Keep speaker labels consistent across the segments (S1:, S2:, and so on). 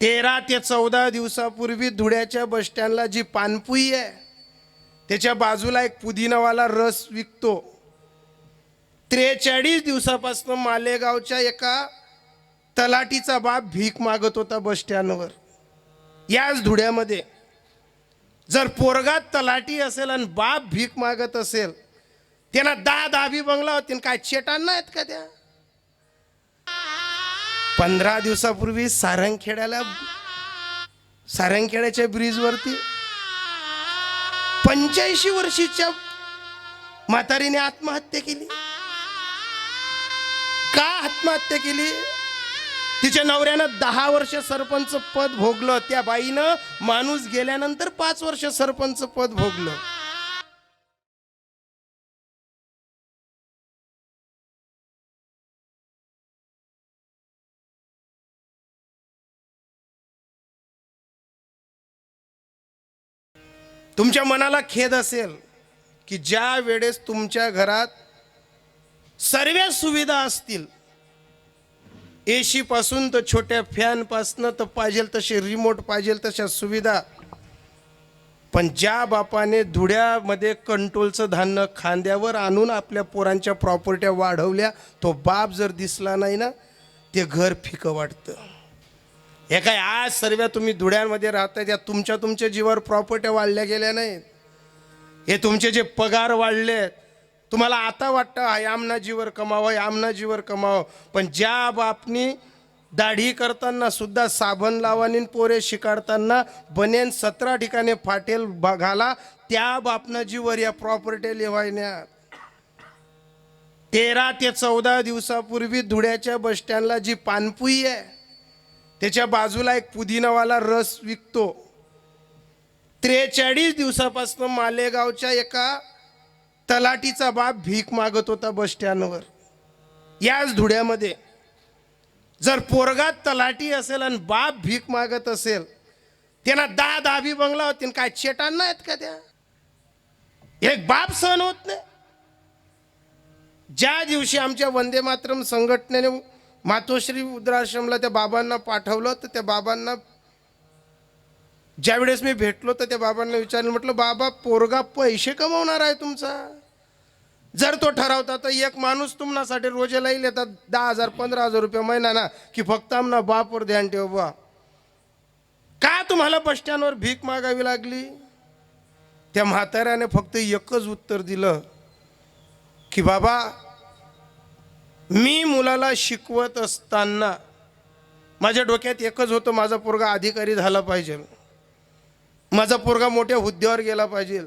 S1: तेरा ते चौदा दिवसापूर्वी धुळ्याच्या बसस्टँडला जी पानपुई आहे त्याच्या बाजूला एक पुदिनावाला रस विकतो. त्रेचाळीस दिवसापासून मालेगावच्या एका तलाटीचा बाप भीक मागत होता बसस्टँडवर याच धुळ्यामध्ये जर पोरगात तलाटी असेल आणि बाप भीक मागत असेल त्यांना दहा दहावी बंगला होती काय चेटांना आहेत का त्या? पंधरा दिवसापूर्वी सारंगखेड्याला सारंगखेड्याच्या ब्रिजवरती पंच्याऐंशी वर्षीच्या म्हातारीने आत्महत्या केली. का आत्महत्या केली? तिच्या नवऱ्यानं दहा वर्ष सरपंच पद भोगलं. त्या बाईनं माणूस गेल्यानंतर पाच वर्ष सरपंच पद भोगलं. तुमच्या मनाला खेद असेल की ज्या वेळेस तुमच्या घरात सर्व सुविधा असतील एशीपासून तर छोट्या फॅनपासनं तर पाहिजेल तसे रिमोट पाहिजे तशा सुविधा पण ज्या बापाने धुड्यामध्ये कंट्रोलचं धान्य खांद्यावर आणून आपल्या पोरांच्या प्रॉपर्ट्या वाढवल्या तो बाप जर दिसला नाही ना ते घर फिकं वाटतं. हे काय आज सर्व तुम्ही धुड्यांमध्ये राहताय त्या तुमच्या तुमच्या जीवावर प्रॉपर्ट्या वाढल्या गेल्या नाहीत. हे तुमचे जे पगार वाढले तुम्हाला आता वाटतं हा यामना जीवर कमावं यामना जीवर कमावं. पण ज्या बापनी दाढी करताना सुद्धा साबण लावानी पोरे शिकाडताना बनेन सतरा ठिकाणी फाटेल बघाला घाला त्या बापना जीवर या प्रॉपर्ट्या लिवायण्यात तेरा ते चौदा दिवसापूर्वी धुळ्याच्या बसस्टँडला जी पानपुई आहे त्याच्या बाजूला एक पुदिनावाला रस विकतो. त्रेचाळीस दिवसापासून मालेगावच्या एका तलाटीचा बाप भीक मागत होता बस स्टँडवर. याच धुळ्यामध्ये जर पोरगात तलाटी असेल आणि बाप भीक मागत असेल त्यांना दहा दहावी बंगला होती काय चेटांना आहेत का त्या? एक बाप सहन होत नाही. ज्या दिवशी आमच्या वंदे मातरम संघटनेने मातोश्री वृद्धाश्रमला त्या बाबांना पाठवलं तर त्या बाबांना ज्यावेळेस मी भेटलो तर त्या बाबांना विचारलं म्हटलं बाबा पोरगा पैसे कमवणार आहे तुमचा. जर तो ठरवता तर एक माणूस तुम्हासाठी रोजेला येतात दहा हजार पंधरा हजार रुपये महिना ना की फक्त आमना बापवर ध्यान ठेव बा का तुम्हाला बस स्टँडवर भीक मागावी लागली? त्या म्हाताऱ्याने फक्त एकच उत्तर दिलं की बाबा मी मुलाला शिकवत असताना माझ्या डोक्यात एकच होतं माझा पोरगा अधिकारी झाला पाहिजे. माझा पोरगा मोठ्या हुद्द्यावर गेला पाहिजे.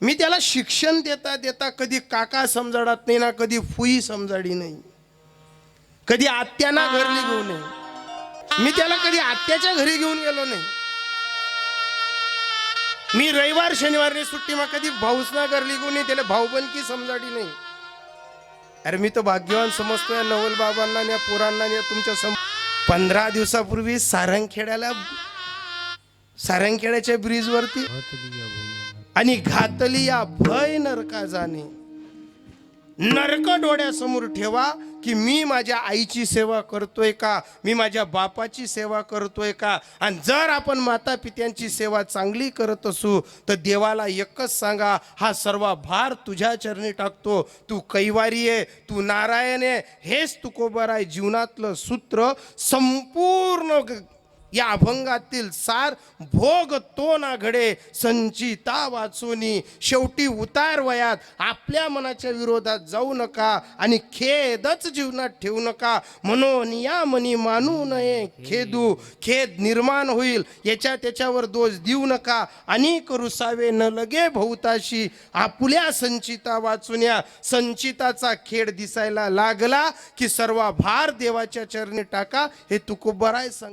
S1: मी त्याला शिक्षण देता देता कधी काका समजाडात नाही ना कधी फुई समजाडी नाही. कधी आत्याना घरी घेऊन नये. मी त्याला कधी आत्याच्या घरी घेऊन गेलो नाही. मी रविवार शनिवारने सुट्टी मग कधी भाऊसना घरली घेऊन नाही त्याला भाऊबंदकी समजाडी नाही. अरे मी तर भाग्यवान समजतोय नवल बाबांना या पोरांना या तुमच्या सम पंधरा दिवसापूर्वी सारंगखेड्याला सारंगखेड्याच्या ब्रिजवरती आणि घातली या भय नरका जाणे नरक डोळ्यासमोर ठेवा. की मी माझ्या आईची सेवा करतोय का? मी माझ्या बापाची सेवा करतोय का? आणि जर आपण माता पित्यांची सेवा चांगली करत असू तर देवाला एकच सांगा हा सर्व भार तुझ्या चरणी टाकतो. तू कैवारी आहे तू नारायण आहे हेच तुकोबर आहे. जीवनातलं सूत्र संपूर्ण या अभंगातील सार भोग तो ना घडे संचिता वाचूनी. शेवटी उतार वयात आपल्या मनाच्या विरोधात जाऊ नका आणि खेदच जीवनात ठेवू नका. म्हणून या मनी मानू नये. खेदू खेद निर्माण होईल. याच्या त्याच्यावर दोष देऊ नका. अनेक रुसावे न लगे भोवताशी आपुल्या संचिता वाचुन्या. संचिताचा खेड दिसायला लागला की सर्व भार देवाच्या चरणी टाका. हे तुकोबराय सांग